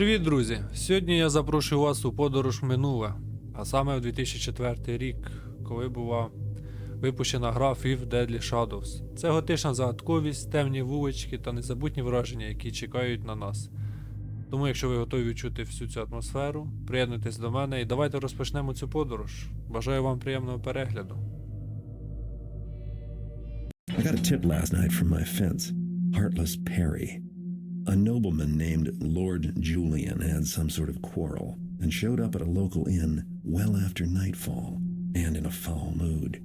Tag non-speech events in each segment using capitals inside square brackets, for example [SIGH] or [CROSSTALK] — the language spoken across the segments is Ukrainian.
Привіт, друзі! Сьогодні я запрошую вас у подорож минуле, а саме в 2004 рік, коли була випущена гра Fifth Deadly Shadows. Це готична загадковість, темні вулички та незабутні враження, які чекають на нас. Тому, якщо ви готові відчути всю цю атмосферу, приєднуйтесь до мене і давайте розпочнемо цю подорож. Бажаю вам приємного перегляду. I got a tip last night from my fence. Heartless Perry. A nobleman named Lord Julian had some sort of quarrel and showed up at a local inn well after nightfall and in a foul mood.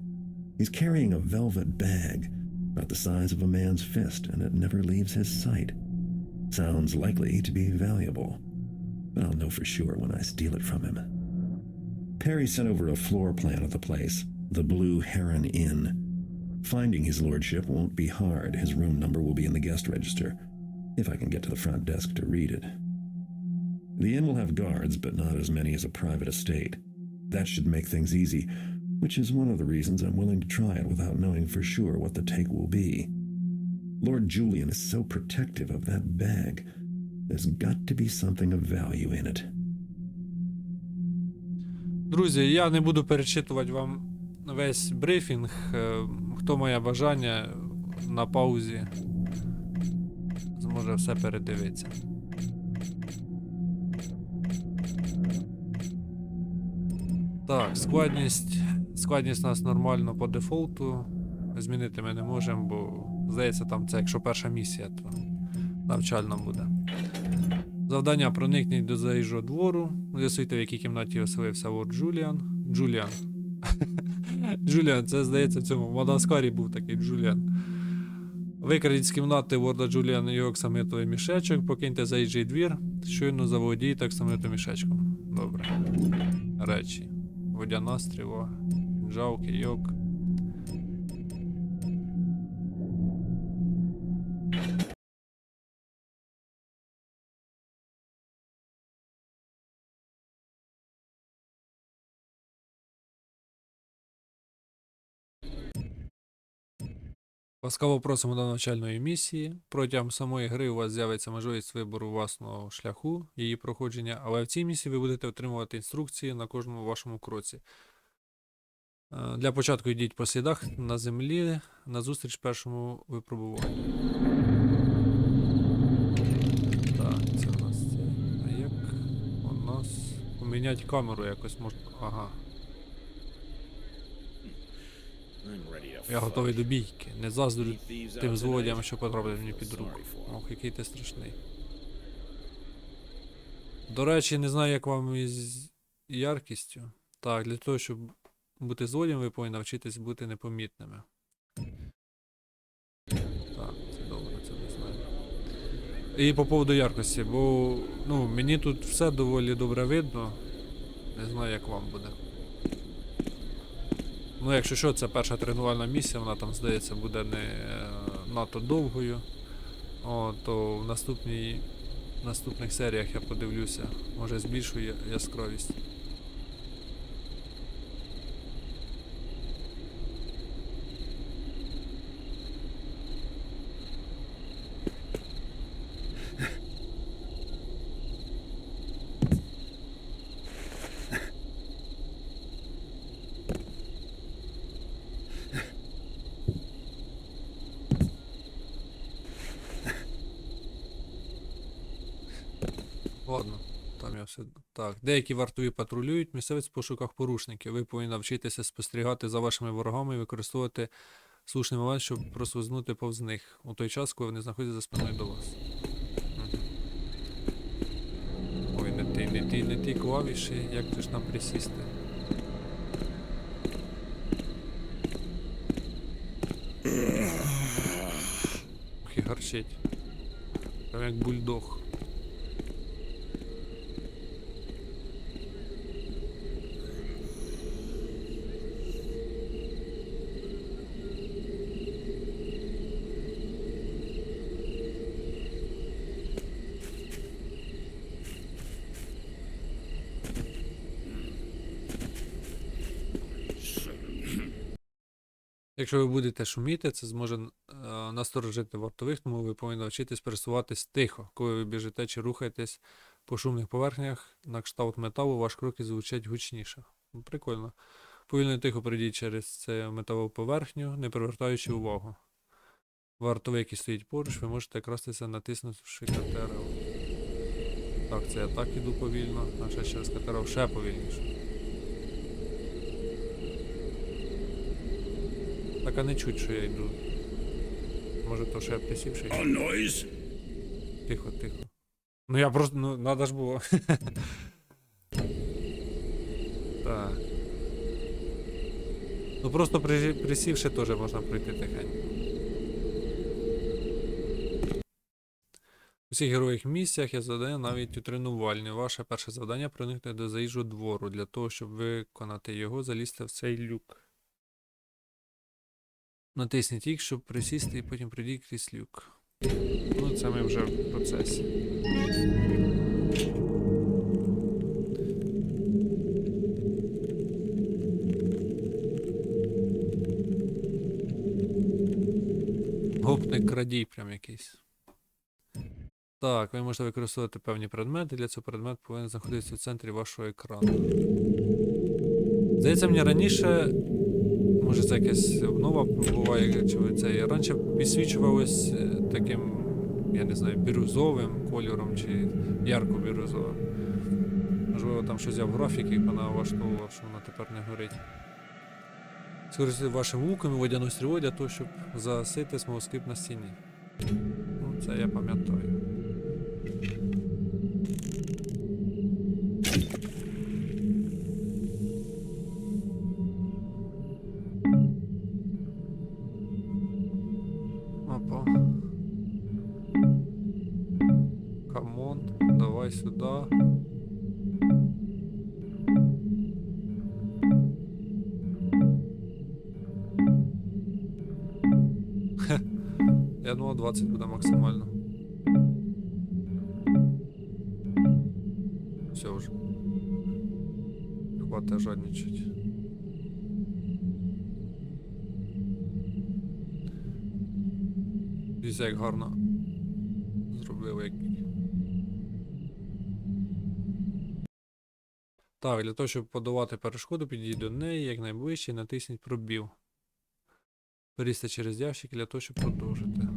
He's carrying a velvet bag about the size of a man's fist and it never leaves his sight. Sounds likely to be valuable, but I'll know for sure when I steal it from him. Perry sent over a floor plan of the place, the Blue Heron Inn. Finding his lordship won't be hard. His room number will be in the guest register, if I can get to the front desk to read it. The inn will have guards, but not as many as a private estate. That should make things easy, which is one of the reasons I'm willing to try it without knowing for sure what the take will be. Lord Julian is so protective of that bag. There's got to be something of value in it. Друзі, я не буду перечитувати вам весь брифінг. Е, Хто має бажання на паузі, зможе все передивитися. Так, складність. Складність у нас нормально по дефолту. Змінити ми не можемо, бо здається, там це якщо перша місія, то навчальна буде. Завдання проникніть до заїжджого двору. З'ясуйте, в якій кімнаті оселився лорд Джуліан. Джуліан. [LAUGHS] Джуліан, це здається в цьому. В Мадагаскарі був такий Джуліан. Викрадіть з кімнати Ворда Джуліана його оксамитовий мішечок, покиньте заїжджий двір, щойно заволодієте оксамитовим мішечком. Добре. Речі. Водяна стрілога, джавки, кийок. Ласкаво просимо до навчальної місії. Протягом самої гри у вас з'явиться можливість вибору власного шляху, її проходження, але в цій місії ви будете отримувати інструкції на кожному вашому кроці. Е, Для початку йдіть по слідах на землі назустріч першому випробуванню. Так, це у нас це. А як у нас поміняти камеру якось можна. Ага. Я готовий до бійки. Не заздрю тим злодіям, що потрапили мені під руку. Ох, який ти страшний. До речі, не знаю, як вам із яркістю. Так, для того, щоб бути злодієм, ви повинні навчитись бути непомітними. Так, це добре, це не знаю. І по поводу яркості, бо ну, мені тут все доволі добре видно. Не знаю, як вам буде. Ну, якщо що, це перша тренувальна місія, вона там, здається, буде не е, надто довгою. О, то в наступній, наступних серіях я подивлюся, може збільшую яскравість. Ладно, там я все. Так, деякі вартові патрулюють місцевець в пошуках порушників. Ви повинні навчитися спостерігати за вашими ворогами і використовувати слушний момент, щоб прослизнути повз них у той час, коли вони знаходяться за спиною до вас. Ой, не ти, не ті, не ті клавіші, як ти ж нам присісти. Ох, і гарчить. Прям як бульдог. Якщо ви будете шуміти, це зможе е, насторожити вартових, тому ви повинні навчитись пересуватись тихо, коли ви біжите чи рухаєтесь по шумних поверхнях на кшталт металу ваш кроки звучать гучніше. Ну, Прикольно. Повільно і тихо пройдіть через цю металову поверхню, не привертаючи увагу. Вартовий, який стоїть поруч, ви можете крастися, натиснувши КТРЛ. Так, це я так іду повільно, а ще через КТРЛ ще повільніше. Так а не чуть, що я йду. Може то ще я присівши. A noise? Тихо, тихо. Ну я просто, ну, надо ж було. [LAUGHS] так. Ну просто при, присівши теж можна пройти тихенько. У всіх героїх місіях є завдання навіть у тренувальні. Ваше перше завдання проникнути до заїжджу двору. Для того, щоб виконати його, залізьте в цей люк. Натисніть їх, щоб присісти і потім прийдіть крізь люк. Ну, це ми вже в процесі. Гопник крадій прям якийсь. Так, ви можете використовувати певні предмети. Для цього предмет повинен знаходитися в центрі вашого екрану. Здається, мені раніше. Може це якась обнова буває, чи це раніше підсвічувалось е, таким, я не знаю, бірюзовим кольором чи ярко-бірюзовим. Можливо, там щось я в графіки понавлаштовував, що вона тепер не горить. Скористуйтесь вашим луком і водяною стрілою для щоб засити смолоскип на стіні. Ну, це я пам'ятаю. Я думав 20 буде максимально. Все вже. Хватає жадничать. Дивіться, як гарно зробили як. Так, для того, щоб подолати перешкоду, підійдіть до неї якнайближче і натисніть пробіл. Перейдіть через ящик для того, щоб продовжити.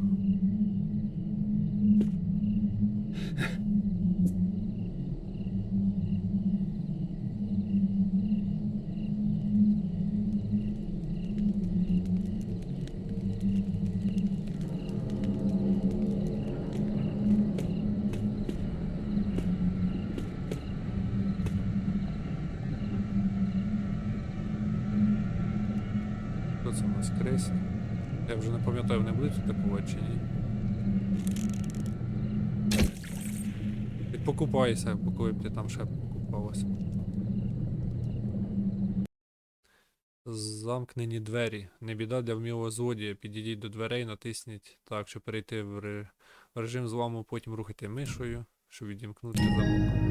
Крейс? Я вже не пам'ятаю, вони будуть атакувати чи ні. Ти покупайся, поки б ти там ще покупалася. Замкнені двері. Не біда для вмілого злодія. Підійдіть до дверей, натисніть так, щоб перейти в режим зламу, потім рухайте мишою, щоб відімкнути замок.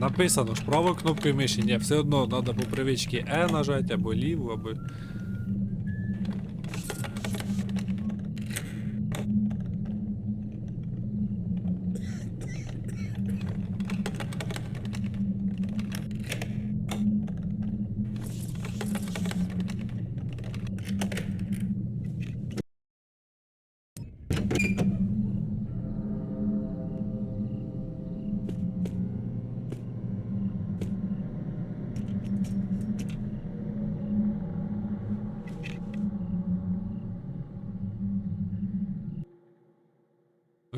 Написано ж правою кнопкою миші. Ні, все одно треба по привичці E нажати, або ліву, або.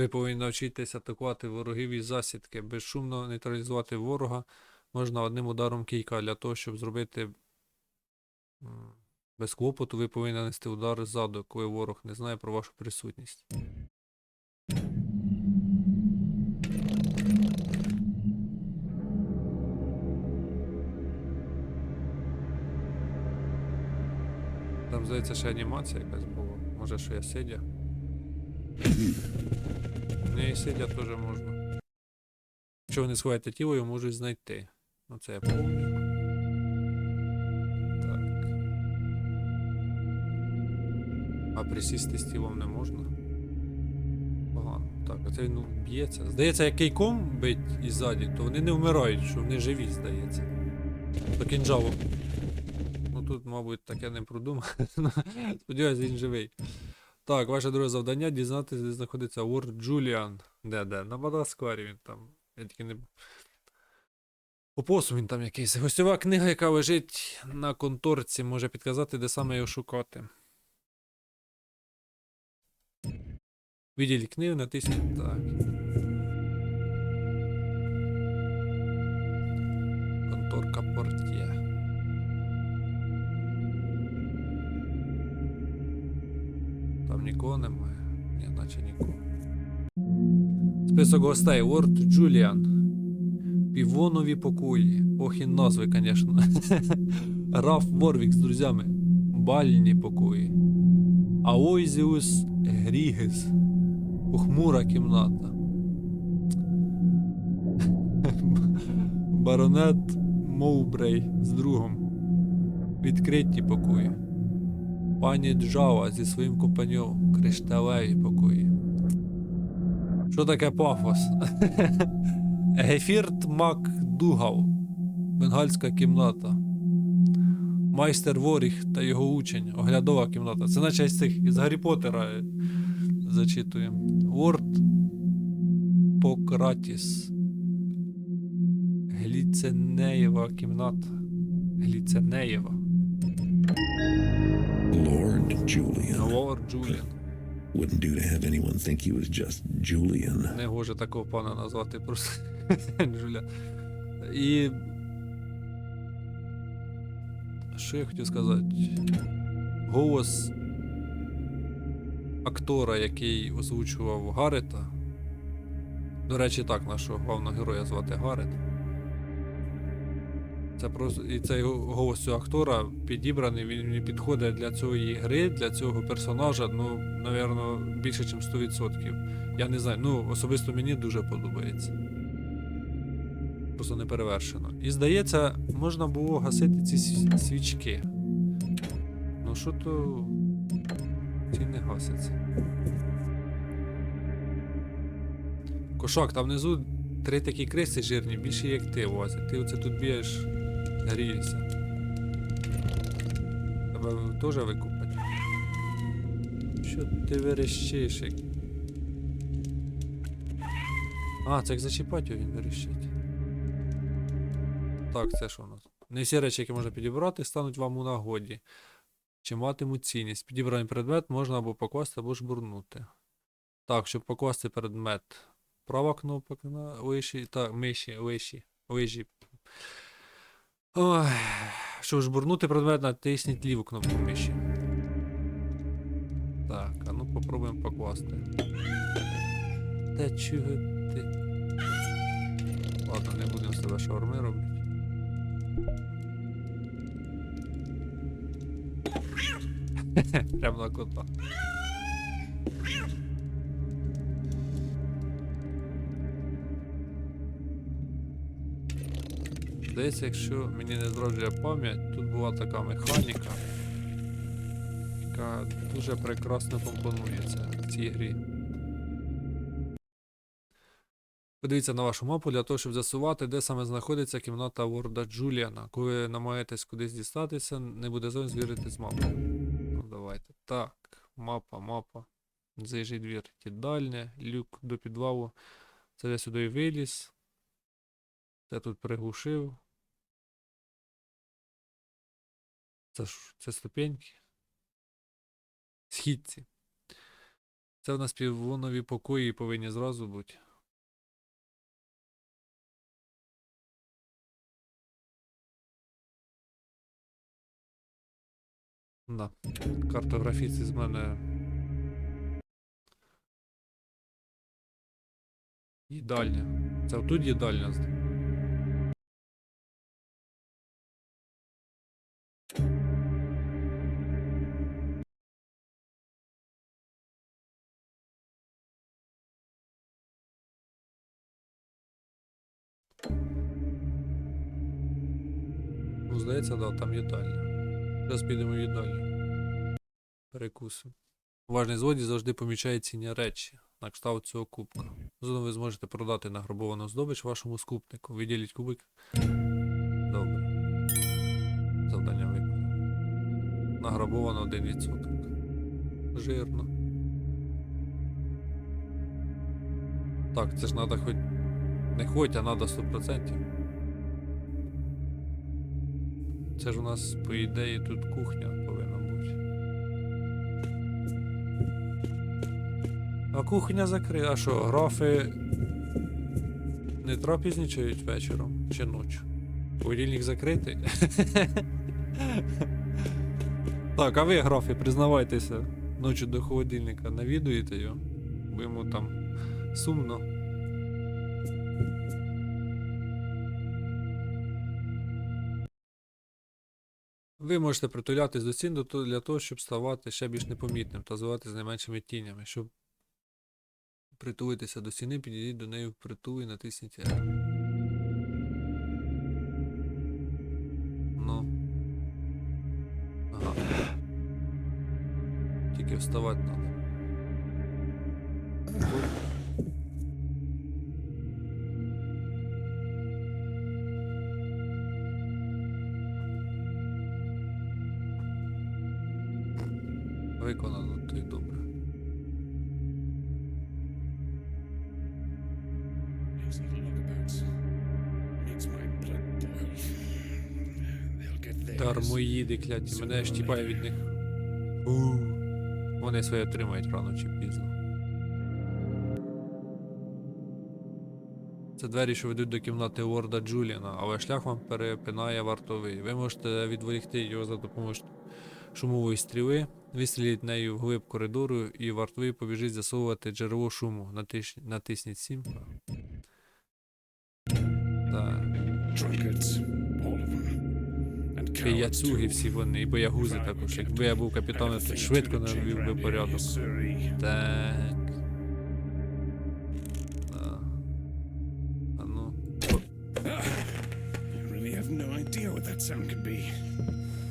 Ви повинні навчитися атакувати ворогів із засідки. Безшумно нейтралізувати ворога можна одним ударом кійка. Для того, щоб зробити без клопоту, ви повинні нанести удар ззаду, коли ворог не знає про вашу присутність. Там, здається, ще анімація якась була. Може, що я сидя. І сидя теж можна. Якщо вони сховаєте тіло, його можуть знайти. Ну це я пам'ятаю. Так. А присісти з тілом не можна. Погано. Так, оце він ну, б'ється. Здається, як кийком бить і то вони не вмирають, що вони живі, здається. До кінжалу. Ну тут, мабуть, таке не продумав. [LAUGHS] Сподіваюсь, він живий. Так, ваше друге завдання дізнатися, де знаходиться Уорд Джуліан. Де, де? На Мадаскарі він там. Я тільки не. Опосум він там якийсь. Гостьова книга, яка лежить на конторці, може підказати, де саме його шукати. Відділі книги натисніть так. Конторка портє. Нікого немає. Ні, наче нікого. Список гостей. Лорд Джуліан. Півонові покої. Ох назви, звісно. [LAUGHS] Раф Ворвік з друзями. Бальні покої. Аойзіус Грігес. Похмура кімната. [LAUGHS] Баронет Моубрей з другом. Відкриті покої. Пані Джава зі своїм компаньоном. Кришталеві покої. Що таке пафос? [LAUGHS] Гефірт Мак Дугав. Бенгальська кімната. Майстер Воріг та його учень. Оглядова кімната. Це наче з цих із Гаррі Поттера е, зачитуємо. Ворд Пократіс. Гліценеєва кімната. Гліценеєва. Lord Julian. Лорд Джуліан. Wouldn't do to have anyone think he was just Julian. Не гоже такого пана назвати просто [LAUGHS] Джуля. І. Що я хотів сказати? Голос актора, який озвучував Гарета. До речі, так, нашого головного героя звати Гарет. Це просто. І цей голос цього актора підібраний, він підходить для цієї гри, для цього персонажа, ну, напевно, більше, ніж 100%. Я не знаю, ну особисто мені дуже подобається. Просто не перевершено. І здається, можна було гасити ці свічки. Ну що то ці не гасяться. Кошак, там внизу три такі криси жирні, більше як ти возять. Ти оце тут бієш, грієшся. Тебе теж викупать. Що ти верещиш? а, це як зачіпати він вирішить. Так, це що у нас? Не всі речі, які можна підібрати, стануть вам у нагоді. Чи матимуть цінність. Підібраний предмет можна або покласти, або жбурнути. Так, щоб покласти предмет. Права кнопка на виші. Так, миші, виші, вижі. Ой. Щоб жбурнути предмет, натисніть ліву кнопку миші. Так, а ну попробуємо покласти. Та чого ти? Ладно, не будемо з тебе шаурми робити. Прямо на кота. Здається, якщо мені не зраджує пам'ять, тут була така механіка, яка дуже прекрасно компонується в цій грі. Подивіться на вашу мапу для того, щоб з'ясувати, де саме знаходиться кімната Ворда Джуліана. Коли намагаєтесь кудись дістатися, не буде зовсім звірити з мапою. Ну, давайте. Так, мапа, мапа. Заїжджий двір. Їдальня, люк до підвалу. Це я сюди і виліз. Це тут приглушив. Це ж це ступеньки. Східці. Це у нас півонові покої повинні зразу бути. Да. Картографіці з мене. Їдальня. Це отут їдальня. Здається, да, там їдальня. Зараз підемо в їдальню. Перекусимо. Уважний злодій завжди помічає цінні речі, на кшталт цього кубка. Згодом ви зможете продати награбовану здобич вашому скупнику. Виділіть кубик. Добре. Завдання виконано. Награбовано 1%. Жирно. Так, це ж треба хоч. Не хоть, а треба 100%. Це ж у нас, по ідеї, тут кухня повинна бути. А кухня закрита. А що, графи не трапезничають вечором чи ночі? Холодильник закритий. [LAUGHS] так, а ви, графи, признавайтеся, ночі до холодильника навідуєте його, бо йому там сумно. Ви можете притулятись до стін для того, щоб ставати ще більш непомітним та звати з найменшими тінями. Щоб притулитися до стіни, підійдіть до неї впритул і натисніть R. Ну. Ага. Тільки вставати треба. Get theirs. Кляті, мене ж тіпає від них. Вони своє отримають рано чи пізно. Це двері, що ведуть до кімнати Лорда Джуліана, але шлях вам перепинає вартовий. Ви можете відволікти його за допомогою шумової стріли, вистріліть нею вглиб коридору, і вартовий побіжить засовувати джерело шуму. Натиш... Натисніть 7. Так. And cowards Пияцуги всі вони, і боягузи також. Якби я був капітаном, то швидко навів би порядок. Так. А. Ну.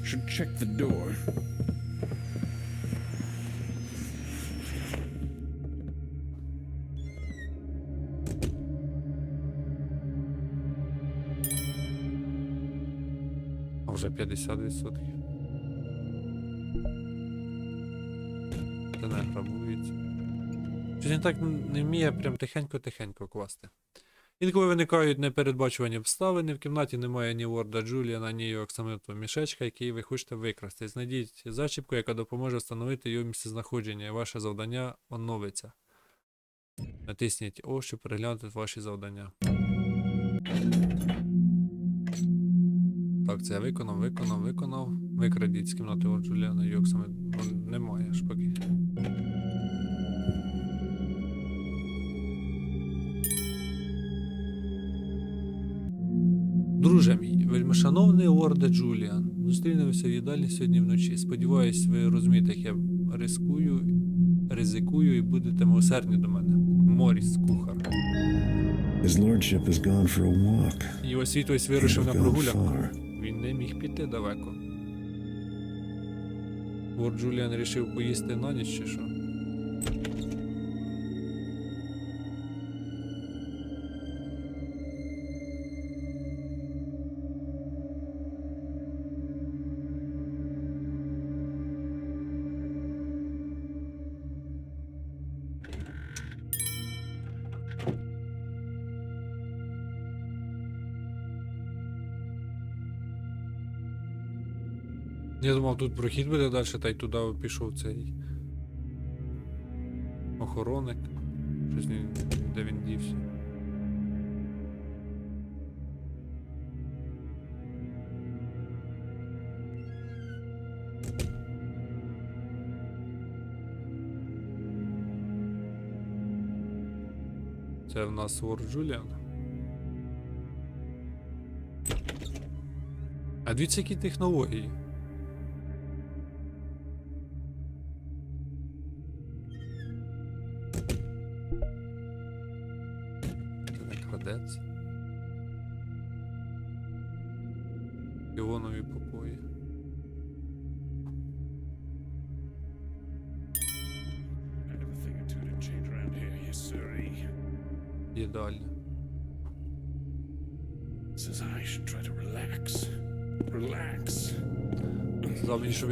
Should check the door. 50%. Це не грабується. Щось він так не вміє прям тихенько-тихенько класти. Інколи виникають непередбачувані обставини, в кімнаті немає ні Лорда Джуліана, ні його оксамитового мішечка, який ви хочете викрасти. Знайдіть зачіпку, яка допоможе встановити його місцезнаходження, і ваше завдання оновиться. Натисніть О, щоб переглянути ваші завдання. Так, це я виконав, виконав, виконав. Викрадіть з кімнати Лорда Джуліана і оксами. Ну, немає ж поки. Друже мій, вельмишановний лорде Джуліан, зустрінемося в їдальні сьогодні вночі. Сподіваюсь, ви розумієте, як я рискую, ризикую і будете милосердні до мене. Моріс, кухар. His lordship has gone for a walk. Його світлість He вирушив на прогулянку. Він не міг піти далеко. Лорд Джуліан рішив поїсти на ніч чи що? Я думав, тут прохід буде далі, та й туди пішов цей охоронник. Щось він, де він дівся. Це в нас Лорд Джуліан. А дивіться, які технології.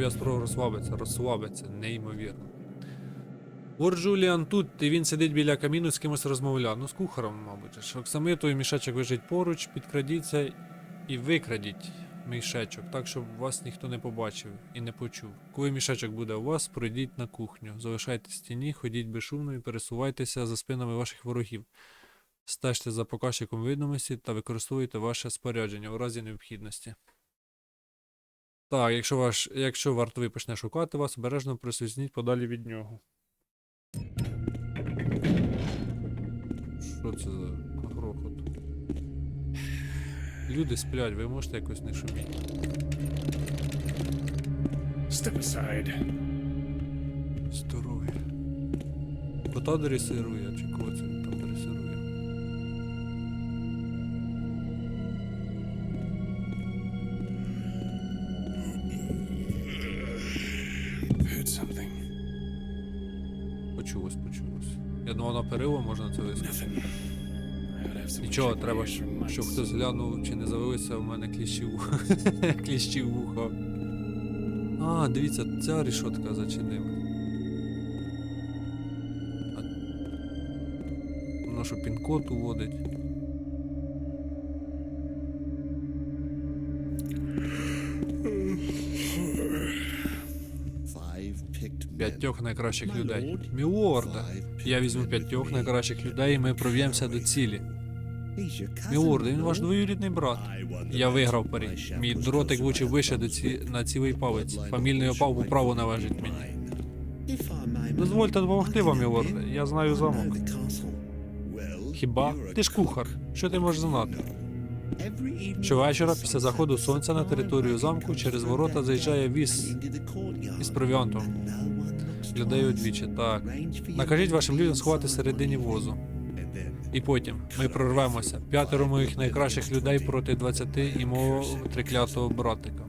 Сказав мені, щоб я спробував розслабитися, розслабитися, неймовірно. Лорд Джуліан тут, і він сидить біля каміну з кимось розмовляє. Ну, з кухарем, мабуть. ж. Мішечок лежить поруч, підкрадіться і викрадіть мішечок, так, щоб вас ніхто не побачив і не почув. Коли мішечок буде у вас, пройдіть на кухню, залишайте стіні, ходіть безшумно і пересувайтеся за спинами ваших ворогів. Стежте за показчиком видимості та використовуйте ваше спорядження у разі необхідності. Так, якщо ваш, якщо вартовий почне шукати вас, обережно присвізніть подалі від нього. Що це за грохот? Люди сплять, ви можете якось не шуміти. Step aside. Здоров'я. Кота дресирує, чи кого це Почулось, почулось. Я думав, на перило можна це someone Нічого, треба, щоб, хтось глянув, чи не завелися в мене кліщі вуха. [LAUGHS] кліщі вуха. А, дивіться, ця рішотка зачинила. Що пін-код уводить. П'ятьох найкращих людей. Мілорда. Я візьму п'ятьох найкращих людей, і ми проб'ємося до цілі. He's Мілорде, він ваш двоюрідний брат. Я виграв парі. Мій дротик влучив вище до ці... на цілий палець. Фамільний of опал по праву належить мені. Дозвольте допомогти вам, мілорде. Я знаю замок. Хіба? Ти ж кухар. Що ти можеш знати? Щовечора після заходу сонця на територію замку через ворота заїжджає віз із провіантом. Людей удвічі. Так. Накажіть вашим людям сховати one возу. І потім ми прорвемося. П'ятеро моїх найкращих людей проти 20 і мого триклятого братика.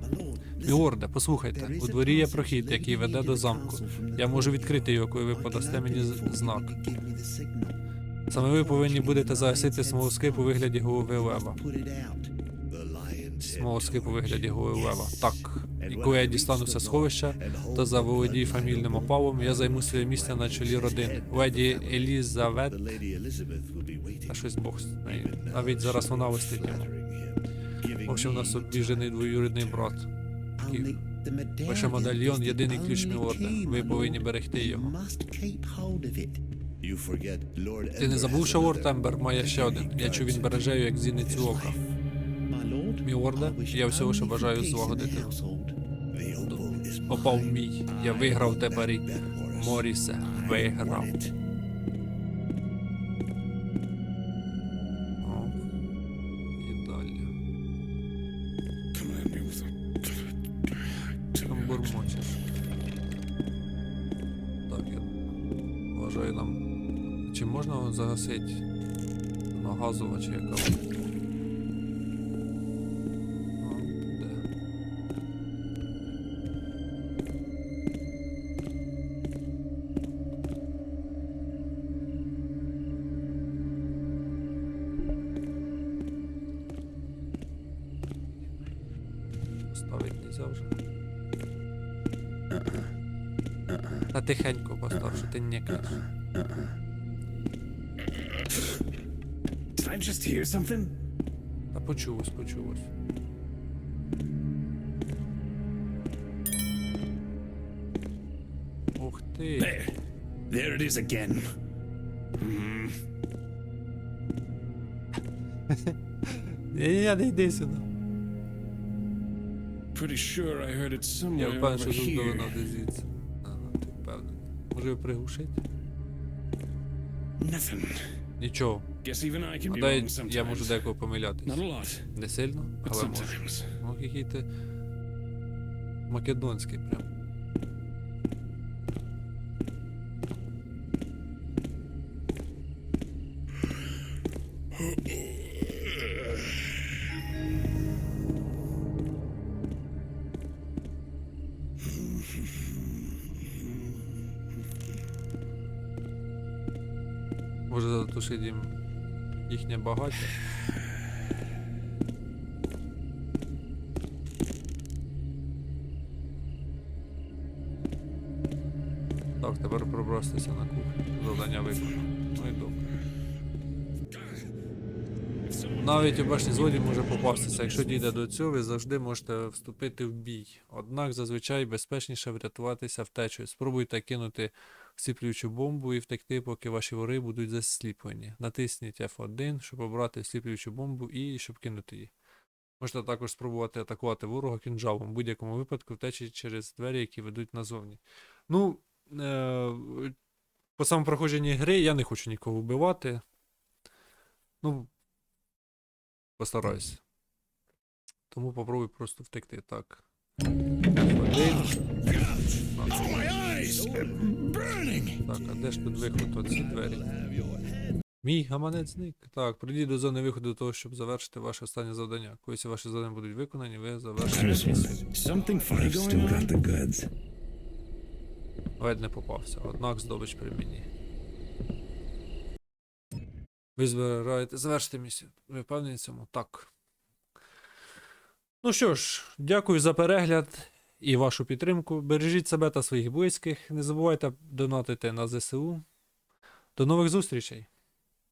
Мілорде, послухайте, у дворі є прохід, який веде до замку. Я можу відкрити його, коли ви подасте мені знак. Саме ви повинні будете загасити смолоскип у вигляді голови лева. Смолоскип у вигляді голови лева. Так. І коли я дістануся сховища та заволодію фамільним опалом, я займу своє місце на чолі родини. Леді Елізавет, та щось Бог з нею. Навіть зараз вона листить йому. В общем, у нас тут біжений двоюрідний брат. Лише медальйон єдиний ключ мілорда. Ви повинні берегти його. Ти не забув, що лорд Ембер має ще один. Я чув, він береже як зіницю ока. Мілорде, я всього що бажаю злагодити. Попав мій. Я виграв те парі. Морісе виграв. With a. Там бурмочеш. Так, я вважаю нам. Чи можна загасити на газова Поставити нельзя вже. Та тихенько постав, що ти не кажеш. Did I just hear something? Та почулось, почулось. Ух ти. There. There it is again. Ні-ні, не йди сюди. Pretty sure I heard it Я somewhere впевнений, що тут here. десь звідси. Ага, ти впевнений. Може його приглушити? Nothing. Нічого. Guess even I can be дай wrong я можу sometimes. декого помилятись. Not a lot, Не сильно, but але можу. sometimes. Ох, який ти македонський прям. Їм їхнє багаття. Так, тепер пробростися на кухню. Завдання виконано. Ну і добре. Навіть у башні злодій може попастися. Якщо дійде до цього, ви завжди можете вступити в бій. Однак зазвичай безпечніше врятуватися втечею. Спробуйте кинути всліплюючу бомбу і втекти, поки ваші вори будуть засліплені. Натисніть F1, щоб обрати всліплюючу бомбу і щоб кинути її. Можете також спробувати атакувати ворога кінжалом. В будь-якому випадку втечі через двері, які ведуть назовні. Ну, е- по самому проходженні гри я не хочу нікого вбивати. Ну, постараюсь. Тому попробуй просто втекти. Так. F1. Так, а де ж тут виход? Оці двері. Мій гаманець зник. Так, прийдіть до зони виходу до того, щоб завершити ваше останнє завдання. Коли всі ваші завдання будуть виконані, ви завершите I've still got the goods. Ледь не попався, однак здобич при мені. Ви збираєте завершити місію. Ви впевнені в цьому? Так. Ну що ж, дякую за перегляд і вашу підтримку. Бережіть себе та своїх близьких. Не забувайте донатити на ЗСУ. До нових зустрічей!